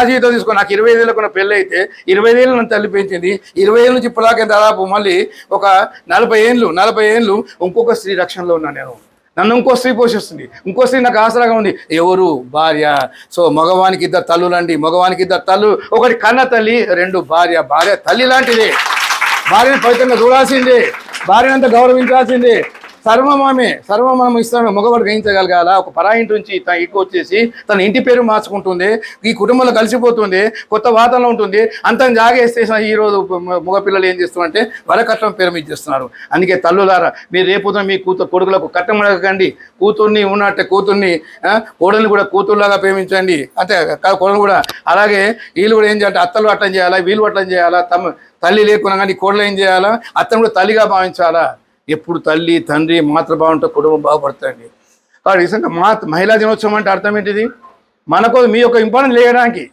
నా జీవితం తీసుకో నాకు ఇరవై ఐదేళ్ళకు నా పెళ్ళి అయితే ఇరవై ఐదేళ్ళు నన్ను తల్లి పెంచింది. ఇరవై ఏళ్ళ నుంచి ఇప్పటిదాకా దాదాపు మళ్ళీ ఒక నలభై ఏళ్ళు నలభై ఏళ్ళు ఇంకొక స్త్రీ రక్షణలో ఉన్నాను నేను. నన్ను ఇంకో స్త్రీ పోషిస్తుంది. ఇంకో స్త్రీ నాకు ఆసరాగా ఉంది. ఎవరు? భార్య. సో మగవానికి ఇద్దరు తల్లులండి మగవానికి ఇద్దరు తల్లు ఒకటి కన్న తల్లి రెండు భార్య. భార్య తల్లి లాంటిదే. భార్యను పవిత్రంగా చూడాల్సిందే. భార్యను అంత గౌరవించాల్సిందే. సర్వమామే సర్వం ఇస్తామే మగవాడు గ్రహించగలగాల? ఒక పరా ఇంటి నుంచి తన ఇంటికి వచ్చేసి తన ఇంటి పేరు మార్చుకుంటుంది ఈ కుటుంబంలో కలిసిపోతుంది కొత్త వాతావరణం ఉంటుంది అంతం జాగేస్తే ఈరోజు మగపిల్లలు ఏం చేస్తున్నారంటే వరకట్నం పేరు మీద చేస్తున్నారు. అందుకే తల్లులారా మీరు రేపుతో మీ కూతురు కొడుకులకు కట్టం అడగకండి. కూతుర్ని ఉన్నట్టే కూతుర్ని కోడల్ని కూడా కూతురులాగా ప్రేమించండి. అంతే కా- కోడలు కూడా. అలాగే వీళ్ళు కూడా ఏం చేయాలంటే అత్తలు అట్టం చేయాలా వీళ్ళు అట్టం చేయాలా తమ తల్లి లేకున్నా కానీ కోడలు ఏం చేయాలా అత్తను కూడా తల్లిగా భావించాలా? ఎప్పుడు తల్లి తండ్రి మాతృభావంతో కుటుంబం బాగుపడుతుంది కాబట్టి నిజంగా మా మహిళా దినోత్సవం అంటే అర్థం ఏంటిది? మనకు మీ యొక్క ఇంపార్టెన్స్ లేయడానికి.